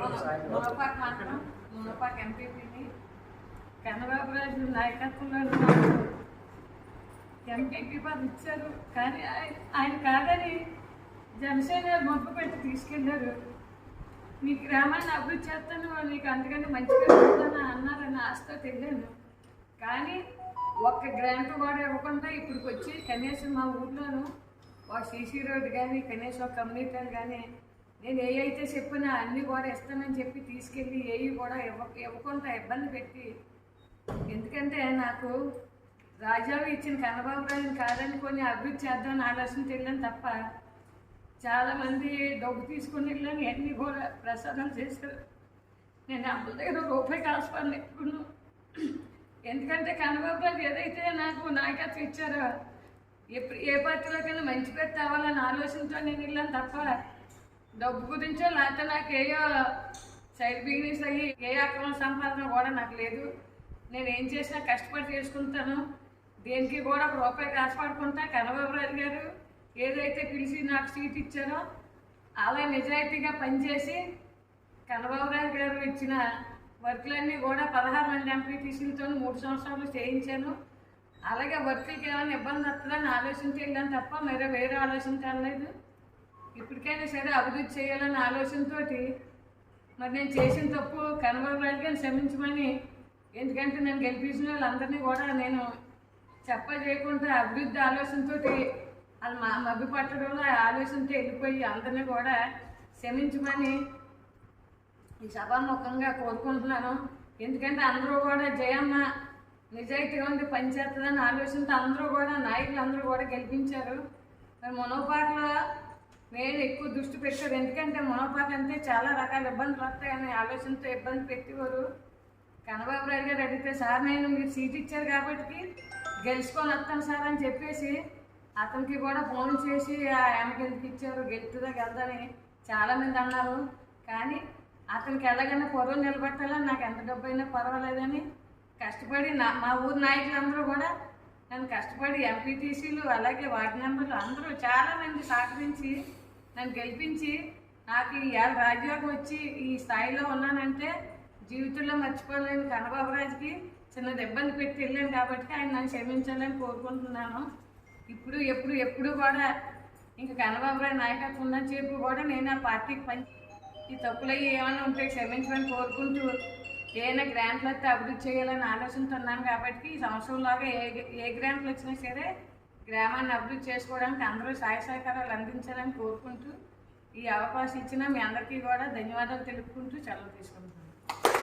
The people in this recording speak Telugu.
మునపాక మండలం మునపాక ఎంపీపీని కన్నబాబు రాజు నాయకత్వంలో ఎంపీపీ పదవి ఇచ్చారు కానీ ఆయన ఆయన కాదని జనసేన మొప్పు పెట్టి తీసుకెళ్ళారు నీ గ్రామాన్ని అభివృద్ధి చేస్తాను నీకు అందుకని మంచిగా చెప్తాను అన్నారని ఆశతో తెలియను కానీ ఒక్క గ్రాంట్ కూడా ఇవ్వకుండా ఇప్పటికి వచ్చి కనీసం మా ఊర్లోను ఒక సీసీ రోడ్డు కానీ కనీసం ఒక కమ్యూనిటీ కానీ నేను ఏ అయితే చెప్పినా అన్నీ కూడా ఇస్తానని చెప్పి తీసుకెళ్ళి ఏవి కూడా ఇవ్వ ఇవ్వకుండా ఇబ్బంది పెట్టి ఎందుకంటే నాకు రాజావి ఇచ్చిన కన్నబాబు రాజుని కాదనుకొని అభివృద్ధి చేద్దామని ఆలోచన వెళ్ళాను తప్ప చాలామంది డబ్బు తీసుకుని వెళ్ళాను అన్నీ కూడా ప్రసాదం చేశారు. నేను అమ్మల దగ్గర రూపాయి కాసుకోండి ఎప్పుడు ఎందుకంటే కన్నబాబు రాజు ఏదైతే నాకు నాయకత్వం ఇచ్చారో ఎప్పుడు ఏ పార్టీలోకైనా మంచి పేరు తేవాలని ఆలోచనతో నేను వెళ్ళాను తప్ప డబ్బు గురించో లేకపోతే నాకు ఏయో సైడ్ బిజినెస్ అయ్యి ఏ అక్రమ సంపాదన కూడా నాకు లేదు. నేను ఏం చేసినా కష్టపడి చేసుకుంటాను. దేనికి కూడా ఒక రూపాయి కాసుపడుకుంటా కనబాబు గారు ఏదైతే పిలిచి నాకు సీట్ ఇచ్చారో అలా నిజాయితీగా పనిచేసి కనబాబురాజు గారు ఇచ్చిన వర్క్లన్నీ కూడా పదహారు మంది ఎంపీటీసీలతో మూడు సంవత్సరాలు చేయించాను. అలాగే వర్క్లకి ఏమైనా ఇబ్బంది వస్తుందని ఆలోచించేయడం తప్ప మరే వేరే ఆలోచన ఇప్పటికైనా సరే అభివృద్ధి చేయాలన్న ఆలోచనతో మరి నేను చేసిన తప్పు కనబడడానికి రాజు క్షమించమని ఎందుకంటే నేను గెలిపించిన వాళ్ళందరినీ కూడా నేను చెప్ప చేయకుండా అభివృద్ధి ఆలోచనతో వాళ్ళు మా మభ్య పట్టడంలో ఆ ఆలోచనతో వెళ్ళిపోయి అందరినీ కూడా క్షమించమని ఈ సభాముఖంగా కోరుకుంటున్నాను. ఎందుకంటే అందరూ కూడా జయమ్మ నిజాయితీగా ఉంది పనిచేస్తుందని ఆలోచనతో అందరూ కూడా నాయకులు అందరూ కూడా గెలిపించారు. మరి మునోపాకలో నేను ఎక్కువ దృష్టి పెట్టారు ఎందుకంటే మునోపాక అంటే చాలా రకాల ఇబ్బందులు వస్తాయని ఆలోచనతో ఇబ్బంది పెట్టేవారు. కనబాబు రాజు గారు అడిగితే సార్ నేను మీరు సీట్ ఇచ్చారు కాబట్టి గెలుచుకొని వస్తాను సార్ అని చెప్పేసి అతనికి కూడా ఫోన్ చేసి ఆ ఆమెకి ఎందుకు ఇచ్చారు? గెలుతుందా? గెలదని చాలామంది అన్నారు. కానీ అతనికి ఎలాగైనా పొరవ నిలబెట్టాలని నాకు ఎంత డబ్బు అయినా పర్వాలేదని కష్టపడి నా మా ఊరు నాయకులందరూ కూడా నన్ను కష్టపడి ఎంపీటీసీలు అలాగే వార్డు మెంబర్లు అందరూ చాలామంది సహకరించి నన్ను గెలిపించి నాకు ఇవాళ రాజ్యోగం వచ్చి ఈ స్థాయిలో ఉన్నానంటే జీవితంలో మర్చిపోలేని కన్నబాబురాజుకి చిన్నది ఇబ్బంది పెట్టి వెళ్ళాను కాబట్టి ఆయన నన్ను క్షమించాలని కోరుకుంటున్నాను. ఇప్పుడు ఎప్పుడు ఎప్పుడు కూడా ఇంకా కన్నబాబురాజు నాయకత్వం ఉన్న చెప్పి కూడా నేను ఆ పార్టీకి పని ఈ తప్పులు అయ్యి ఏమైనా ఉంటే క్షమించమని కోరుకుంటూ ఏమైనా గ్రాంట్లు అయితే అభివృద్ధి చేయాలని ఆలోచనతో ఉన్నాను కాబట్టి ఈ సంవత్సరంలాగా ఏ ఏ గ్రాంట్లు వచ్చినా సరే గ్రామాన్ని అభివృద్ధి చేసుకోవడానికి అందరూ సహాయ సహకారాలు అందించాలని కోరుకుంటూ ఈ అవకాశం ఇచ్చిన మీ అందరికీ కూడా ధన్యవాదాలు తెలుపుకుంటూ సెలవు తీసుకుంటున్నాను.